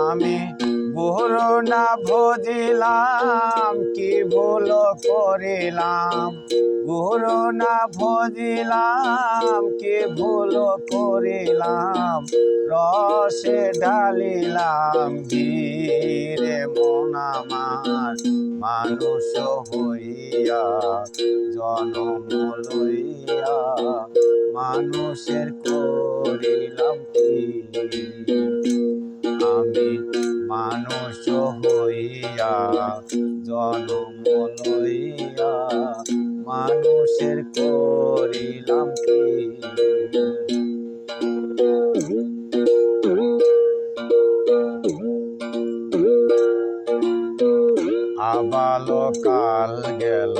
আমি না ভজিলাম, কি ভুল করিলাম? গুরু না ভজিলাম, কি ভুল করিলাম? রসে ঢালিলাম, গিরে মন আমার মানুষ হইয়া, জনম লইয়া, মানুষের করিলাম কি? জন্ম মানুষের করিলাম কি? আবালো কাল গেল,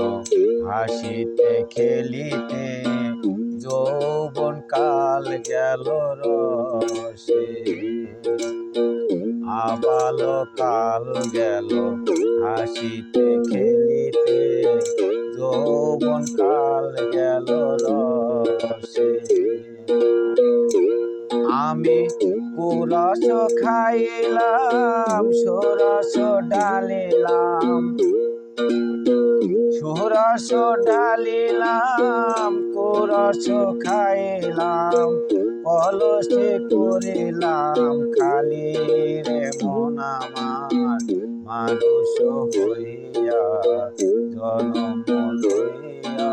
হাসিতে খেলিতে যৌবন কাল গেল রসে। আবালো কাল গেল হাসিতে খেলিতে যৌবন কাল গেল রসে। আমি পুরস খাইলাম, সরস ডালিলাম সুরস ডালিলাম কুরস খাইলাম কলসে করিলাম খালি রে মন আমার। মানুষ হইয়া জনম লইয়া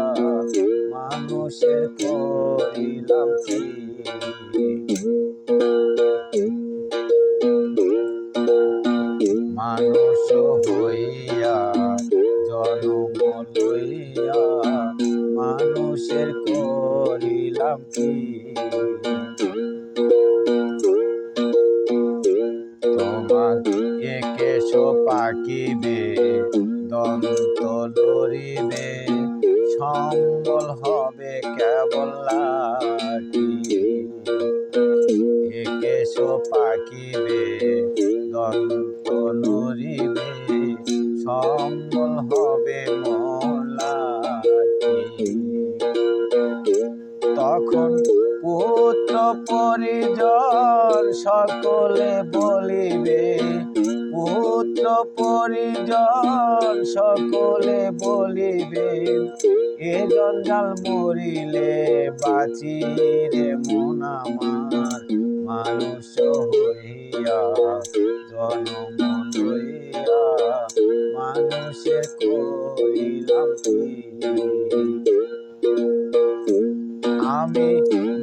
মানুষের করিলাম কি? মানুষ হইয়া জনম লইয়া মানুষের করিলাম কি? পাকিবে দন্ত লড়িবে সম্বল হবে কেবল লাঠি। একেশ পাকিবে দন্ত লড়িবে সম্বল হবে মোলাটি তখন পুত্র পরিজন সকলে বলিবে পুত্র পরিজন সকলে বলিবে, এ জঞ্জাল মরিলে বাঁচি রে মন আমার। মানুষ হইয়া জনম লইয়া মানুষের করিলাম কি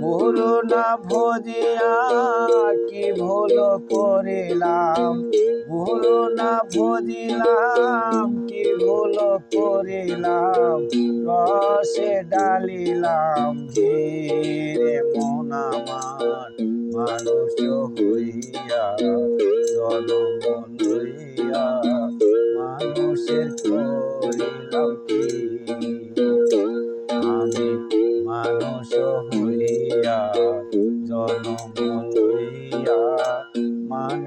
গুরু না ভজিয়া, কি ভুল করিলাম? গুরু না ভজিলাম, কি ভুল করিলাম? রসে ডালিলাম ধীরে মন আমার মানুষ হইয়া জনম লইয়া মানুষের করিলাম কি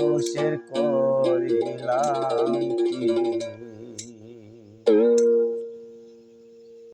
দোষের করিলাম কি?